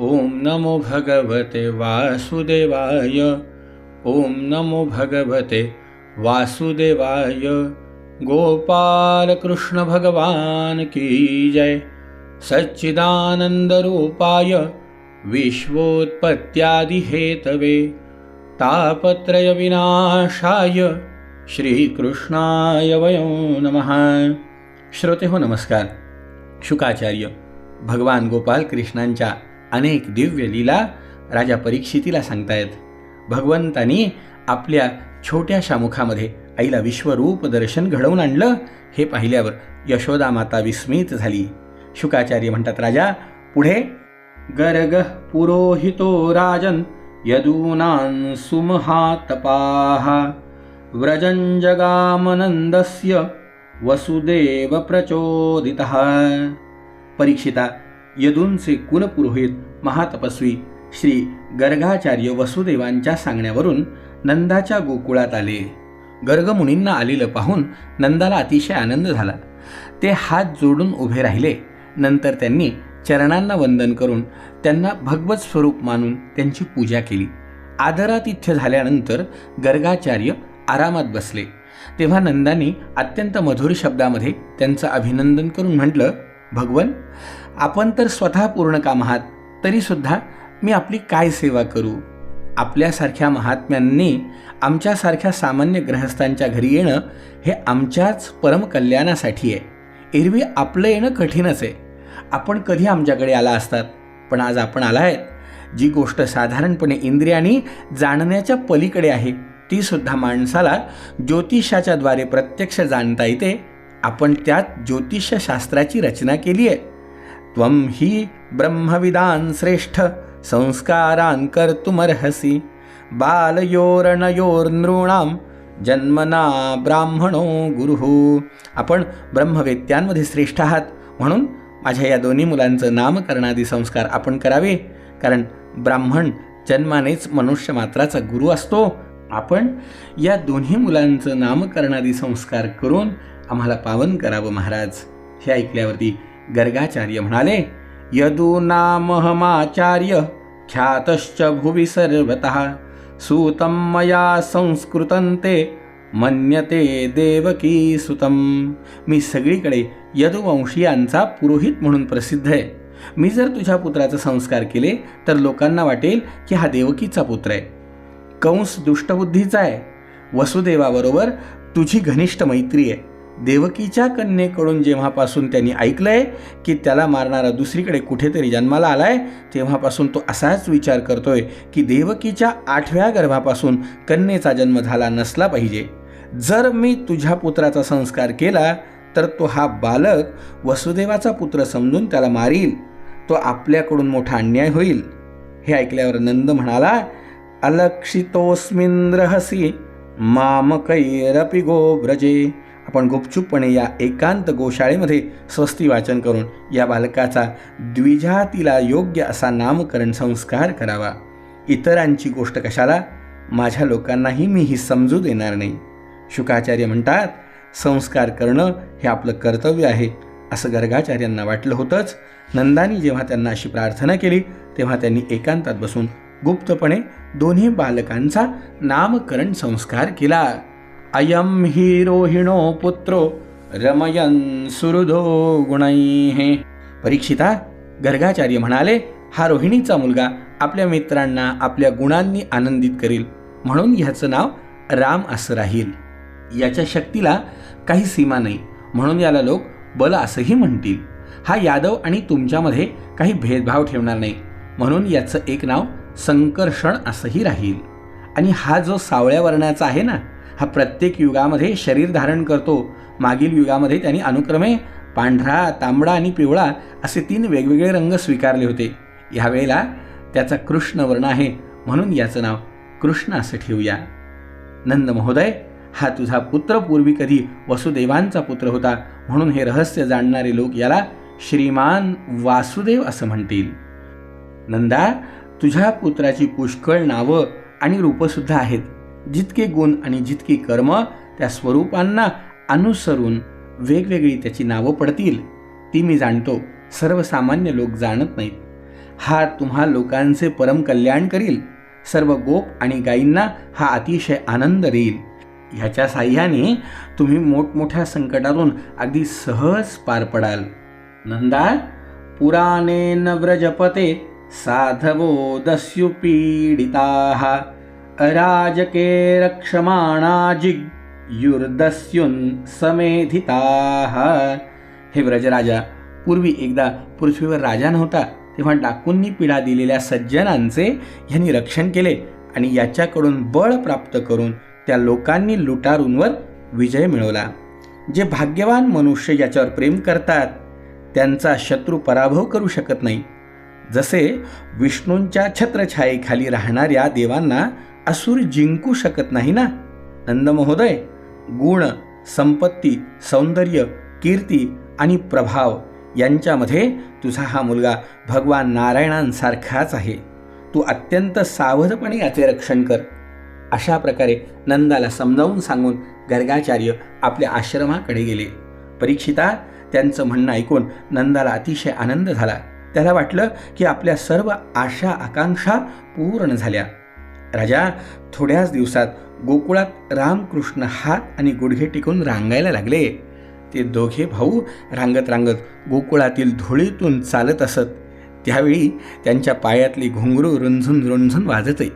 ॐ नमो भगवते वासुदेवाय। ॐ नमो भगवते वासुदेवाय। गोपालकृष्ण भगवान की जय। सच्चिदानन्दरूपाय विश्वोत्पत्त्यादिहेतवे। श्रीकृष्णाय वयो नमः। श्रोते हो नमस्कार। शुकाचार्य भगवान गोपाल कृष्णांच्या अनेक दिव्य लीला राजा परीक्षितीला सांगतायत. भगवंतानी आपल्या छोट्याशा मुखामध्ये आईला विश्वरूप दर्शन घडवून आणलं हे पाहिल्यावर यशोदा माता विस्मित झाली. शुकाचार्य म्हणतात राजा पुढे. गर्ग पुरोहितो राजन यदूनां सुमहातपाः। व्रजञ्जगामनन्दस्य वसुदेव प्रचोदितः। परीक्षिता यदूंचे कुलपुरोहित महातपस्वी. श्री गर्गाचार्य वसुदेवांच्या सांगण्यावरून नंदाच्या गोकुळात आले. गर्गमुनींना आलेलं पाहून नंदाला अतिशय आनंद झाला. ते हात जोडून उभे राहिले. नंतर त्यांनी चरणांना वंदन करून त्यांना भगवत स्वरूप मानून त्यांची पूजा केली. आदरातिथ्य झाल्यानंतर गर्गाचार्य आरामात बसले. तेव्हा नंदानी अत्यंत मधुर शब्दामध्ये त्यांचं अभिनंदन करून म्हटलं भगवन आपण तर स्वतः पूर्ण काम आहात तरीसुद्धा मी आपली काय सेवा करू? आपल्यासारख्या महात्म्यांनी आमच्यासारख्या सामान्य ग्रहस्थांच्या घरी येणं हे आमच्याच परमकल्याणासाठी आहे. एरवी आपलं येणं कठीणच आहे. आपण कधी आमच्याकडे आला असतात? पण आज आपण आला आहेत. जी गोष्ट साधारणपणे इंद्रियानी जाणण्याच्या पलीकडे आहे तीसुद्धा माणसाला ज्योतिषाच्या द्वारे प्रत्यक्ष जाणता येते. आपण त्यात ज्योतिषशास्त्राची रचना केली आहे. त्वम ही ब्रह्मविदान श्रेष्ठ संस्कारान कर्तुमर्हसी बालयोरणयोर्नृणाम जन्मना ब्राह्मणो गुरुः. आपण ब्रह्मवेत्यांमध्ये श्रेष्ठ आहात. म्हणून माझ्या या दोन्ही मुलांचं नामकरणादी संस्कार आपण करावे. कारण ब्राह्मण जन्मानेच मनुष्य मात्राचा गुरु असतो. आपण या दोन्ही मुलांचं नामकरणादी संस्कार करून आम्हाला पावन करावं महाराज. हे ऐकल्यावरती गर्गाचार्य म्हणाले यदूनामहमाचार्य ख्यातश्च भुवि सर्वत. सूतं मया संस्कृतं ते मन्यते देवकी सुतम मी सगळीकडे यदुवंशीयांचा पुरोहित म्हणून प्रसिद्ध आहे. मी जर तुझ्या पुत्राचा संस्कार केले तर लोकांना वाटेल की हा देवकीचा पुत्र आहे. कंस दुष्टबुद्धीचा आहे. वसुदेवाबरोबर तुझी घनिष्ठ मैत्री आहे. देवकीच्या कन्येकडून जेव्हापासून त्यांनी ऐकलंय की त्याला मारणारा दुसरीकडे कुठेतरी जन्माला आलाय तेव्हापासून तो असाच विचार करतोय की देवकीच्या आठव्या गर्भापासून कन्येचा जन्म झाला नसला पाहिजे. जर मी तुझ्या पुत्राचा संस्कार केला तर तो हा बालक वसुदेवाचा पुत्र समजून त्याला मारील. तो आपल्याकडून मोठा अन्याय होईल. हे ऐकल्यावर नंद म्हणाला अलक्षितोस्मिंद्रहसी मामकैरपि गो व्रजे आपण गुपचूपपणे या एकांत गोशाळेमध्ये स्वस्ती वाचन करून या बालकाचा द्विजातीला योग्य असा नामकरण संस्कार करावा. इतरांची गोष्ट कशाला? माझ्या लोकांनाही मी ही समजू देणार नाही. शुकाचार्य म्हणतात संस्कार करणं हे आपलं कर्तव्य आहे असं गर्गाचार्यांना वाटलं होतंच. नंदानी जेव्हा त्यांना अशी प्रार्थना केली तेव्हा त्यांनी एकांतात बसून गुप्तपणे दोन्ही बालकांचा नामकरण संस्कार केला. अयम हि रोहिणो पुत्रो रमयन सुहृदो गुणैः। परीक्षिता गर्गाचार्य म्हणाले हा रोहिणीचा मुलगा आपल्या मित्रांना आपल्या गुणांनी आनंदित करील. म्हणून ह्याचं नाव राम असं राहील. याच्या शक्तीला काही सीमा नाही. म्हणून याला लोक बल असंही म्हणतील. हा यादव आणि तुमच्यामध्ये काही भेदभाव ठेवणार नाही. म्हणून याचं एक नाव संकर्षण असंही राहील. आणि हा जो सावळ्या वर्णाचा आहे ना हा प्रत्येक युगामध्ये शरीर धारण करतो. मागील युगामध्ये त्यांनी अनुक्रमे पांढरा तांबडा आणि पिवळा असे तीन वेगवेगळे रंग स्वीकारले होते. ह्यावेळेला त्याचा कृष्ण वर्ण आहे म्हणून याचं नाव कृष्ण असं ठेवूया. नंद महोदय हा तुझा पुत्र पूर्वी कधी वसुदेवांचा पुत्र होता म्हणून हे रहस्य जाणणारे लोक याला श्रीमान वासुदेव असं म्हणतील. नंदा तुझ्या पुत्राची पुष्कळ नावं आणि रूपंसुद्धा आहेत. जितके गुण आणि जितकी कर्म त्या स्वरूपांना अनुसरून वेगवेगळी त्याची नावं पडतील ती मी जाणतो. सर्वसामान्य लोक जाणत नाहीत. हा तुम्हा लोकांचे परम कल्याण करील. सर्व गोप आणि गायींना हा अतिशय आनंद देईल. ह्याच्या साह्याने तुम्ही मोठमोठ्या संकटातून अगदी सहज पार पडाल. नंदा पुराणेन व्रजपते साधवो दस्युपीडिताः। अराजके रक्षमाणा जिग्युर्दस्युन् समेधिताः। हे व्रजराजा पूर्वी एकदा पृथ्वीवर राजा नव्हता तेव्हा डाकूंनी पिढा दिलेल्या सज्जनांचे ह्यांनी रक्षण केले आणि याच्याकडून बळ प्राप्त करून त्या लोकांनी लुटारूंवर विजय मिळवला. जे भाग्यवान मनुष्य याच्यावर प्रेम करतात त्यांचा शत्रू पराभव करू शकत नाही. जसे विष्णूंच्या छत्रछायेखाली राहणाऱ्या देवांना असुर जिंकू शकत नाही ना? नंद महोदय गुण संपत्ती सौंदर्य कीर्ती आणि प्रभाव यांच्यामध्ये तुझा हा मुलगा भगवान नारायणांसारखाच आहे. तू अत्यंत सावधपणे याचे रक्षण कर. अशा प्रकारे नंदाला समजावून सांगून गर्गाचार्य आपल्या आश्रमाकडे गेले. परीक्षिता त्यांचं म्हणणं ऐकून नंदाला अतिशय आनंद झाला. त्याला वाटलं की आपल्या सर्व आशा आकांक्षा पूर्ण झाल्या. राजा थोड्याच दिवसात गोकुळात रामकृष्ण हात आणि गुडघे टिकून रांगायला लागले. ते दोघे भाऊ रांगत रांगत गोकुळातील धुळीतून चालत असत. त्यावेळी त्यांच्या पायातली घुंगरू रुंझून रुंझून वाजते.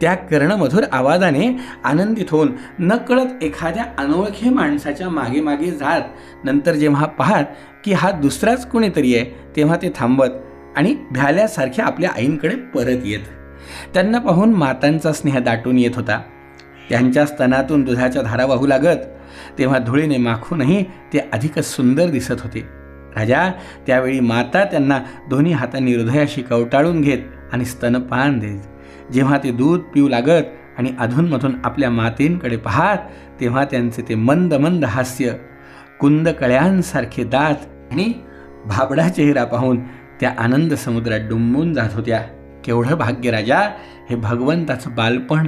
त्या कर्णमधुर आवाजाने आनंदित होऊन नकळत एखाद्या अनोळखी माणसाच्या मागे मागे जात. नंतर जेव्हा पाहात की हा दुसराच कोणीतरी आहे तेव्हा ते थांबत आणि भ्याल्यासारख्या आपल्या आईंकडे परत येत. त्यांना पाहून मातांचा स्नेह दाटून येत होता. त्यांच्या स्तनातून दुधाच्या धारा वाहू लागत तेव्हा धुळीने माखूनही ते अधिकच सुंदर दिसत होते. राजा त्यावेळी माता त्यांना दोन्ही हातांनी हृदयाशी कवटाळून घेत आणि स्तनपान देत. जेव्हा ते दूध पिऊ लागत आणि अधूनमधून आपल्या मातेंकडे पाहात तेव्हा त्यांचे ते मंद मंद हास्य कुंद कळ्यांसारखे दात आणि भाबडा चेहरा पाहून त्या आनंद समुद्रात डुंबून जात होत्या. केवढं भाग्य राजा हे भगवंताचं बालपण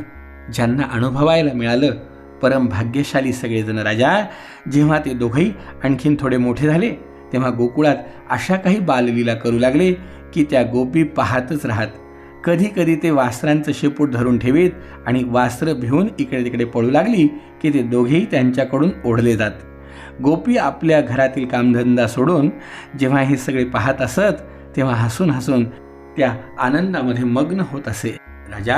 ज्यांना अनुभवायला मिळालं परम भाग्यशाली सगळेजण राजा. जेव्हा ते दोघंही आणखीन थोडे मोठे झाले तेव्हा गोकुळात अशा काही बाललीला करू लागले की त्या गोपी पाहतच राहत. कधी कधी ते वासरांचं शेपूट धरून ठेवीत आणि वासरं भिवून इकडे तिकडे पळू लागली की ते दोघेही त्यांच्याकडून ओढले जात. गोपी आपल्या घरातील कामधंदा सोडून जेव्हा हे सगळे पाहत असत तेव्हा हसून हसून त्या आनंदामध्ये मग्न होत असे. राजा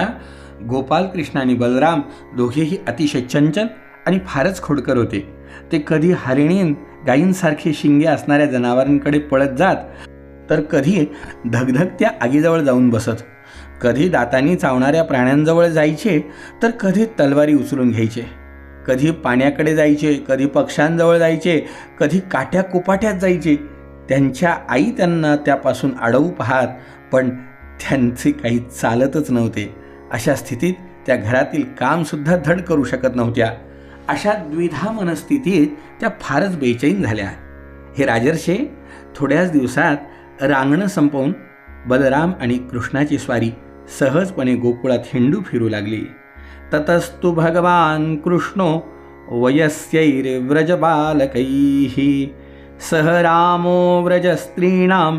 गोपाल कृष्ण आणि बलराम दोघेही अतिशय चंचल आणि फारच खोडकर होते. ते कधी हरिणीन गायींसारखे शिंगे असणाऱ्या जनावरांकडे पळत जात तर कधी धगधगत्या आगीजवळ जाऊन बसत. कधी दातांनी चावणाऱ्या प्राण्यांजवळ जायचे तर कधी तलवारी उचलून घ्यायचे. कधी पाण्याकडे जायचे कधी पक्ष्यांजवळ जायचे कधी काट्या कुपाट्यात जायचे. त्यांच्या आई त्यांना त्यापासून अडवू पाहात पण त्यांचे काही चालतच नव्हते. अशा स्थितीत त्या घरातील कामसुद्धा धड करू शकत नव्हत्या. अशा द्विधा मनस्थितीत त्या फारच बेचैन झाल्या. हे राजर्षे थोड्याच दिवसात रांगणं संपवून बलराम आणि कृष्णाची स्वारी सहजपणे गोकुळात हिंडू फिरू लागली. ततस्तु भगवान कृष्णो वयस्यैर्व्रजबालकैः सह रामो व्रजस्त्रीणां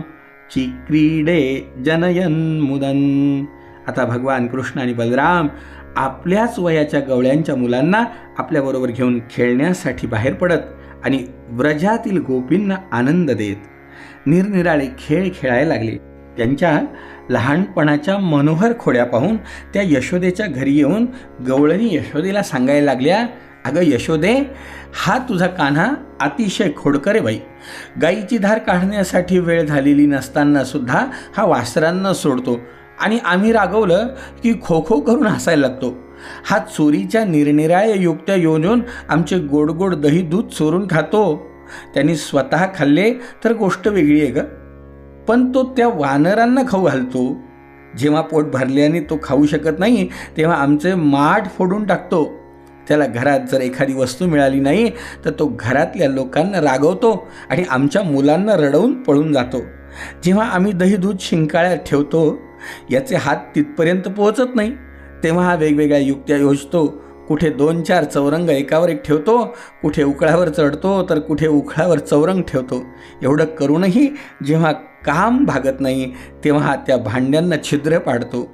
चिक्रीडे जनयन्मुदन् आता भगवान कृष्ण आणि बलराम आपल्याच वयाच्या गवळ्यांच्या मुलांना आपल्याबरोबर घेऊन खेळण्यासाठी बाहेर पडत आणि व्रजातील गोपींना आनंद देत निरनिराळे खेळ खेळायला लागले. त्यांच्या लहानपणाच्या मनोहर खोड्या पाहून त्या यशोदेच्या घरी येऊन गवळणी यशोदेला सांगायला लागल्या अगं यशोदे हा तुझा कान्हा अतिशय खोडकरे बाई. गाईची धार काढण्यासाठी वेळ झालेली नसताना सुद्धा हा वासरांना सोडतो आणि आम्ही रागवलं की खो खो करून हसायला लागतो. हा चोरीच्या निरनिराळ्या युक्त्या योजून आमचे गोड गोड दही दूध चोरून खातो. त्यांनी स्वतः खाल्ले तर गोष्ट वेगळी आहे ग. पण तो त्या वानरांना खाऊ घालतो. जेव्हा पोट भरल्याने तो खाऊ शकत नाही तेव्हा आमचे माठ फोडून टाकतो. त्याला घरात जर एखादी वस्तू मिळाली नाही तर तो घरातल्या लोकांना रागवतो आणि आमच्या मुलांना रडवून पळून जातो. जेव्हा आम्ही दही दूध शिंकाळ्यात ठेवतो याचे हात तिथपर्यंत पोहोचत नाही. तेव्हा हा वेगवेगळ्या युक्त्या योजतो. कुठे दोन चार चौरंग एकावर एक ठेवतो कुठे उकळावर चढतो तर कुठे उखळावर चौरंग ठेवतो. एवढं करूनही जेव्हा काम भागत नाही तेव्हा त्या भांड्यांना छिद्र पाडतो.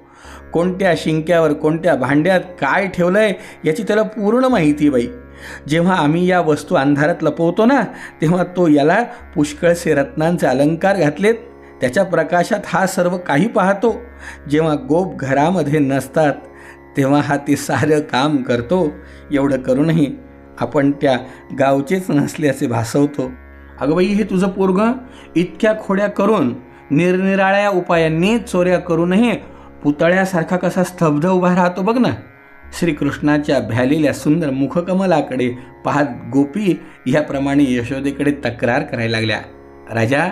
कोणत्या शिंक्यावर कोणत्या भांड्यात काय ठेवलं आहे याची त्याला पूर्ण माहिती बाई. जेव्हा आम्ही या वस्तू अंधारात लपवतो ना तेव्हा तो याला पुष्कळसे रत्नांचे अलंकार घातलेत. त्याच्या प्रकाशात हा सर्व काही पाहतो. जेव्हा गोप घरामध्ये नसतात तेव्हा हा ते सारं काम करतो. एवढं करूनही आपण त्या गावचेच नसल्याचे भासवतो. अगं बाई हे तुझं पोरग इतक्या खोड्या करून निरनिराळ्या उपायांनी चोऱ्या करूनही पुतळ्यासारखा कसा स्तब्ध उभा राहतो बघ ना. श्रीकृष्णाच्या भ्यालेल्या सुंदर मुखकमलाकडे पाहत गोपी ह्याप्रमाणे यशोदेकडे तक्रार करायला लागल्या. राजा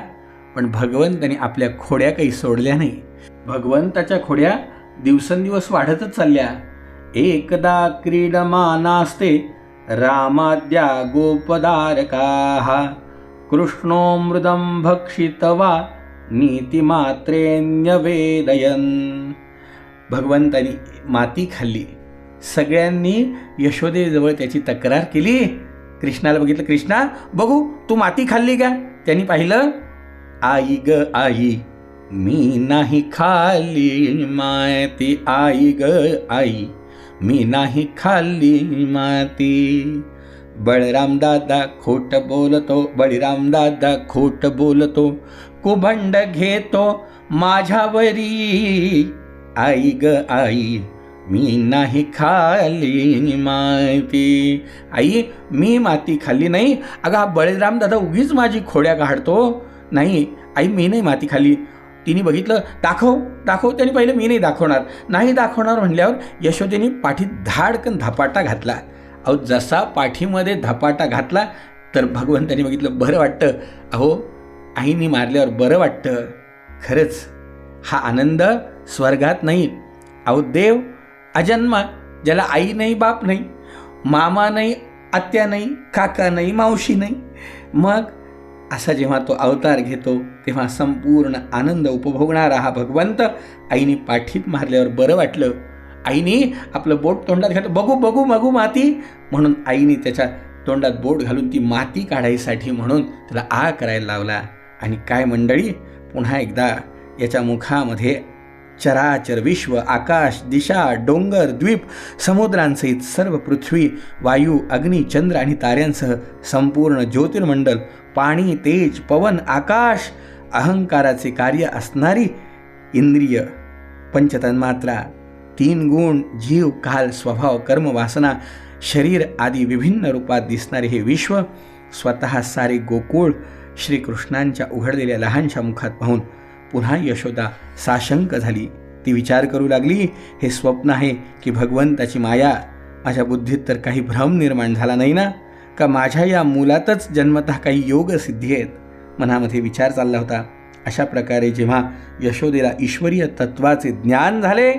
पण भगवंताने आपल्या खोड्या काही सोडल्या नाही. भगवंताच्या खोड्या दिवसेंदिवस वाढतच चालल्या. एकदा क्रीडमानास्ते रामाद्या गोपदारका. कृष्णोमृदं भक्षितवा नीतिमात्रेण्यवेदयन्. भगवंतानी माती खाल्ली. सगळ्यांनी यशोदेजवळ त्याची तक्रार केली. कृष्णाला बघितलं कृष्णा बघू तू माती खाल्ली का? त्यांनी पाहिलं आई ग आई मी नाही खाल्ली माती. आई ग आई मी नाही खाल्ली माती. बळीराम दादा खोट बोलतो बळीराम दादा खोट बोलतो कुभंड घेतो माझ्यावरी आई ग आई मी नाही खाल्ली माती. आई मी माती खाल्ली नाही. अगं हा बळीराम दादा उगीच माझी खोड्या काढतो नाही आई मी नाही माती खाल्ली तिने बघितलं दाखव दाखव. त्याने पहिलं मी नाही दाखवणार. नाही दाखवणार म्हणल्यावर यशोदेने पाठीत धाडकन धपाटा घातला. अहो जसा पाठीमध्ये धपाटा घातला तर भगवंतानी बघितलं बरं वाटतं. अहो आईने मारल्यावर बरं वाटतं. खरंच हा आनंद स्वर्गात नाही. अहो देव अजन्मा ज्याला आई नाही बाप नाही मामा नाही आत्या नाही काका नाही मावशी नाही. मग असा जेव्हा तो अवतार घेतो तेव्हा संपूर्ण आनंद उपभोगणारा हा भगवंत आईने पाठीत मारल्यावर बरं वाटलं. आईने आपलं बोट तोंडात घातलं बघू बघू बघू माती. म्हणून आईने त्याच्या तोंडात बोट घालून ती माती काढायसाठी म्हणून त्याला आ करायला लावला. आणि काय मंडळी पुन्हा एकदा याच्या मुखामध्ये चराचर विश्व आकाश दिशा डोंगर द्वीप समुद्रांसहित सर्व पृथ्वी वायू अग्नी चंद्र आणि ताऱ्यांसह संपूर्ण ज्योतिर्मंडल पाणी तेज पवन आकाश अहंकाराचे कार्य असणारी इंद्रिय. पंचतन्मात्रा तीन गुण जीव काल स्वभाव कर्म वासना शरीर आदी विभिन्न रूपात दिसणारे हे विश्व स्वतः सारे गोकुळ श्रीकृष्णांच्या उघडलेल्या लहानशा मुखात पाहून पुन्हा यशोदा साशंक झाली. ती विचार करू लागली हे स्वप्न आहे की भगवंताची माया. माझ्या बुद्धीत तर काही भ्रम निर्माण झाला नाही ना? का माझ्या या मुलातच जन्मतः काही योग सिद्धी आहेत? मनामध्ये विचार चालला होता. अशा प्रकारे जेव्हा यशोदेला ईश्वरीय तत्वाचे ज्ञान झाले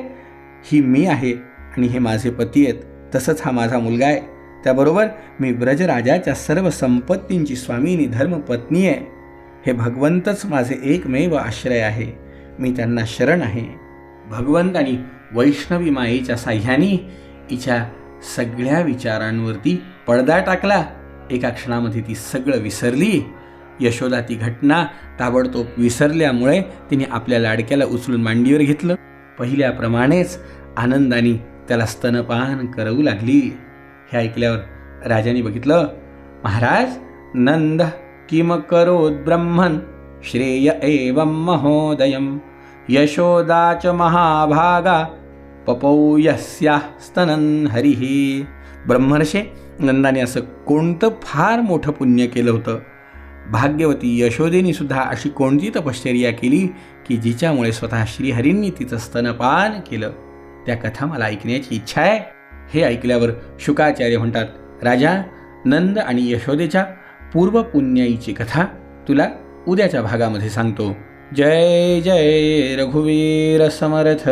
ही मी आहे आणि हे माझे पती आहेत. तसंच हा माझा मुलगा आहे. त्याबरोबर मी ब्रजराजाच्या सर्व संपत्तींची स्वामीनी धर्मपत्नी आहे. हे भगवंतच माझे एकमेव आश्रय आहे. मी त्यांना शरण आहे. भगवंतानी वैष्णवी मायेच्या साह्याने हिच्या सगळ्या विचारांवरती पडदा टाकला. एका क्षणामध्ये ती सगळं विसरली. यशोदा ती घटना ताबडतोब विसरल्यामुळे तिने आपल्या लाडक्याला उचलून मांडीवर घेतलं. पहिल्याप्रमाणेच आनंदाने त्याला स्तनपान करवू लागली. हे ऐकल्यावर राजाने बघितलं महाराज नंद किमकरोत् ब्रह्मन् श्रेय एवं महोदय यशोदा च महाभागा पपौ यस्या स्तनन् हरिः। ब्रह्मर्षे नंदाने असं कोणतं फार मोठं पुण्य केलं होतं? भाग्यवती यशोदेनी सुद्धा अशी कोणती तपश्चर्या केली की जिच्यामुळे स्वतः श्रीहरींनी तिचं स्तनपान केलं? त्या कथा मला ऐकण्याची इच्छा आहे. हे ऐकल्यावर शुकाचार्य म्हणतात राजा नंद आणि यशोदेच्या पूर्व पुण्याईची कथा तुला उद्याच्या भागामध्ये सांगतो. जय जय रघुवीर समर्थ.